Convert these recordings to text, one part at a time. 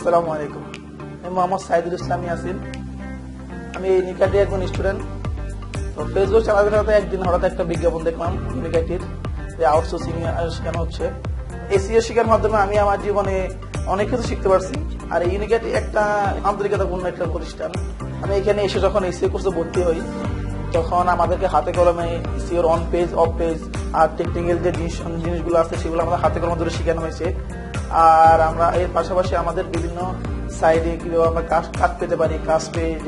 আসসালামু আলাইকুম। আমি মোহাম্মদ সাইদুল ইসলাম ইয়াসিন। আমি এই নিকাটি একজন স্টুডেন্ট তো ফেসবুক চালাতে চালাতে একদিন হঠাৎ একটা বিজ্ঞাপন দেখলাম ইউনিকাটির যে আউটসোর্সিং শেখানো হচ্ছে। এসিও শেখার মাধ্যমে আমি আমার জীবনে অনেক কিছু শিখতে পারছি। আর এই ইউনিকাটি একটা আন্তরিকতাপূর্ণ একটা প্রতিষ্ঠান। আমি এখানে এসে যখন এসিও কোর্সে ভর্তি হই, তখন আমাদেরকে হাতে কলমে sure on page of page R technical যে জিনিস জিনিসগুলো আছে, সেগুলো আমাদের হাতে কলমে ধরে শেখানো হয়েছে। আর আমরা এর পাশাপাশি আমাদের বিভিন্ন সাইডে কীভাবে আমরা কাজ কাজ পেতে পারি, কাজ পেয়ে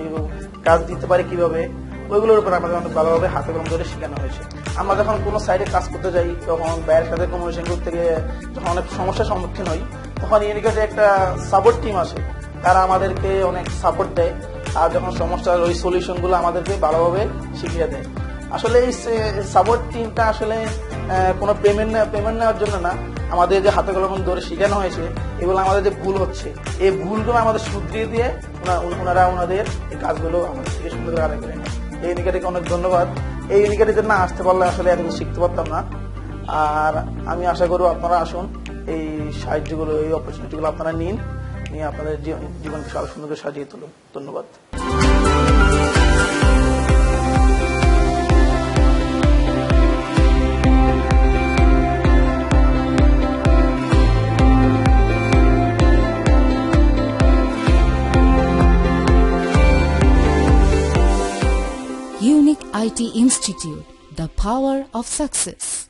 কাজ দিতে পারি কীভাবে, ওইগুলোর উপর আমাদের অনেক ভালোভাবে হাতে কলম ধরে শেখানো হয়েছে। আমরা যখন কোনো সাইডে কাজ করতে যাই, তখন বাইরের সাথে কমিউনিকেশন করতে গিয়ে যখন অনেক সমস্যার সম্মুখীন হই, তখন ইউনিকেটে একটা সাপোর্ট টিম আসে। তারা আমাদেরকে অনেক সাপোর্ট দেয়। আর যখন সমস্যার ওই সলিউশনগুলো আমাদেরকে ভালোভাবে শিখিয়ে দেয়। আসলে এই সাপোর্ট টিমটা আসলে কোনো পেমেন্ট পেমেন্ট নেওয়ার জন্য না। আমাদের যে হাতে কলম ধরে শেখানো হয়েছে, এগুলো আমাদের যে ভুল হচ্ছে, এই ভুলগুলো আমাদের শুধরিয়ে দিয়ে ওনারা ওনাদের এই কাজগুলো আমাদের থেকে সুন্দর করে আদায় করে এই ইউনিকাটিকে অনেক ধন্যবাদ। এই ইউনিকাটিতে না আসতে পারলে আসলে এত কিছু শিখতে পারতাম না। আর আমি আশা করব আপনারা আসুন, এই সাহায্যগুলো, এই অপরচুনিটিগুলো আপনারা নিন, নিয়ে আপনাদের জীবন- জীবনকে আরও সুন্দর করে সাজিয়ে তুলুন। ধন্যবাদ। IT Institute, the power of success.